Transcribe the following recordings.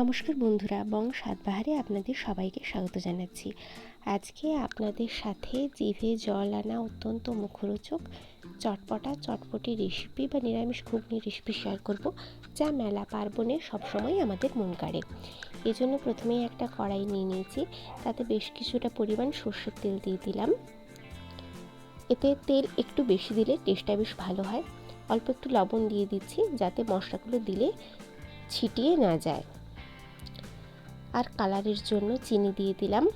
নমস্কার বন্ধুরা বং সাতবাহারে আপনাদের সবাইকে স্বাগত জানাচ্ছি। আজকে আপনাদের সাথে জিভে জল আনা অত্যন্ত মুখরোচক চটপটা, চটপটি রেসিপি বা নিরামিষ ঘুগনি রেসিপি শেয়ার করব, যা মেলা পার্বণে সবসময় আমাদের মন কাড়ে। এই জন্য প্রথমেই একটা কড়াই নিয়ে নিয়েছি, তাতে বেশ কিছুটা পরিমাণ সর্ষের তেল দিয়ে দিলাম। এতে তেল একটু বেশি দিলে টেস্টটা বেশ ভালো হয়। অল্প একটু লবণ দিয়ে দিচ্ছি, যাতে মশলাগুলো দিলে ছিটিয়ে না যায়। আর কালারের জন্য চিনি দিয়ে দিলাম।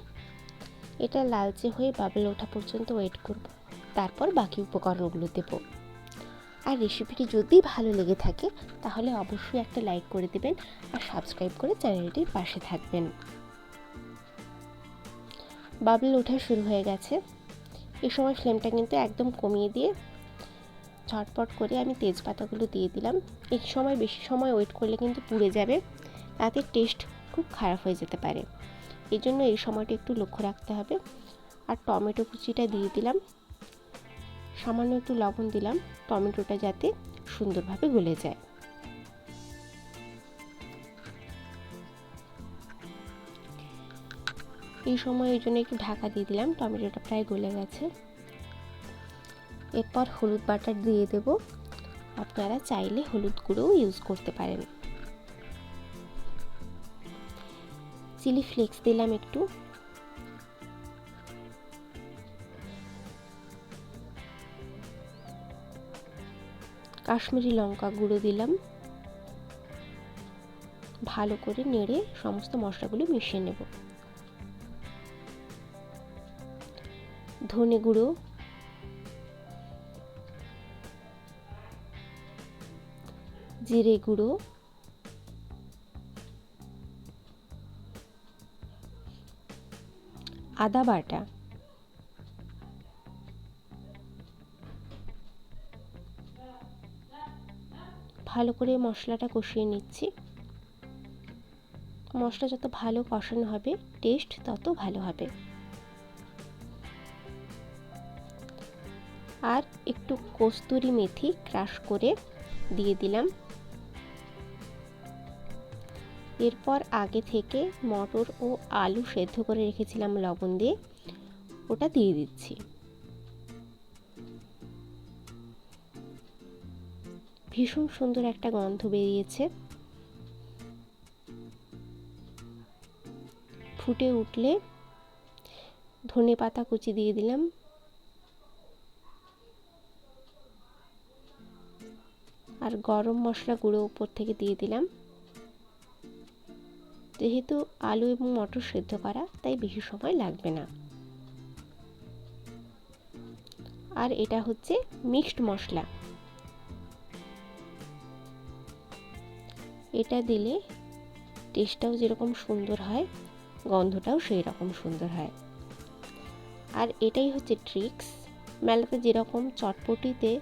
এটা লালচে হয়ে বাবল ওঠা পর্যন্ত ওয়েট করব। তারপর বাকি উপকরণগুলো দেব। আর রেসিপিটি যদি ভালো লেগে থাকে, তাহলে অবশ্যই একটা লাইক করে দেবেন আর সাবস্ক্রাইব করে চ্যানেলটির পাশে থাকবেন। বাবল ওঠা শুরু হয়ে গেছে। এই সময় ফ্লেমটা কিন্তু একদম কমিয়ে দিয়ে ঝটপট করে আমি তেজপাতাগুলো দিয়ে দিলাম। এই সময়, বেশি সময় ওয়েট করলে কিন্তু পুড়ে যাবে। তাতে টেস্ট খুব খারাপ হয়ে যেতে পারে। এই জন্য এই সময়টা একটু লক্ষ্য রাখতে হবে। আর টমেটো কুচিটা দিয়ে দিলাম। সামান্য একটু লবণ দিলাম। টমেটোটা যাতে সুন্দরভাবে গলে যায়। এই সময় এই জন্য একটু ঢাকা দিয়ে দিলাম। টমেটোটা প্রায় গলে গেছে। এরপর হলুদ বাটার দিয়ে দেব। আপনারা চাইলে হলুদ গুঁড়োও ইউজ করতে পারেন। চিলি ফ্লেক্স দিলাম একটু। কাশ্মীরি লঙ্কা গুঁড়ো দিলাম। ভালো করে নেড়ে সমস্ত মশলাগুলো মিশিয়ে নেব। ধনে গুঁড়ো। জিরে গুঁড়ো। আদা বাটা। ভালো করে মশলাটা কষিয়ে নিচ্ছি। মশলা যত ভালো কষানো হবে টেস্ট তত ভালো হবে। আর একটু কস্তুরি মেথি ক্রাশ করে দিয়ে দিলাম। এরপর আগে থেকে মটর ও আলু সেদ্ধ করে রেখেছিলাম লবণ দিয়ে। ওটা দিয়ে দিচ্ছি। ভীষণ সুন্দর একটা গন্ধ বেরিয়েছে। ফুটে উঠলে ধনে পাতা কুচি দিয়ে দিলাম। আর গরম মশলা গুঁড়ো উপর থেকে দিয়ে দিলাম। যেহেতু আলু এবং মটর সেদ্ধ করা, তাই বেশি সময় লাগবে না। আর এটা হচ্ছে মিক্সড মশলা। এটা দিলে টেস্টটাও যেরকম সুন্দর হয়, গন্ধটাও সেই রকম সুন্দর হয়। আর এটাই হচ্ছে ট্রিক্স। মেলাতে যেরকম চটপটিতে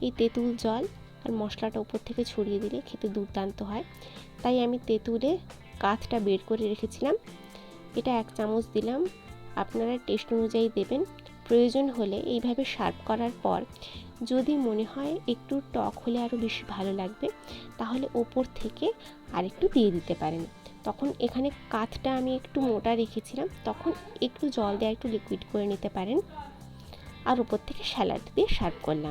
এই তেঁতুল জল আর মশলাটা উপর থেকে ছড়িয়ে দিলে খেতে দুর্দান্ত হয়। তাই আমি তেঁতুলে কাঁচটা বের করে রেখেছিলাম। এটা এক চামচ দিলাম। আপনারা টেস্ট অনুযায়ী দেবেন। প্রয়োজন হলে এইভাবে সার্ভ করার পর যদি মনে হয় একটু টক হলে আরও বেশি ভালো লাগবে, তাহলে ওপর থেকে আরেকটু দিয়ে দিতে পারেন। তখন এখানে কাঠটা আমি একটু মোটা রেখেছিলাম, তখন একটু জল দেওয়া একটু লিকুইড করে নিতে পারেন। আর উপর থেকে স্যালাড দিয়ে সার্ভ করলাম।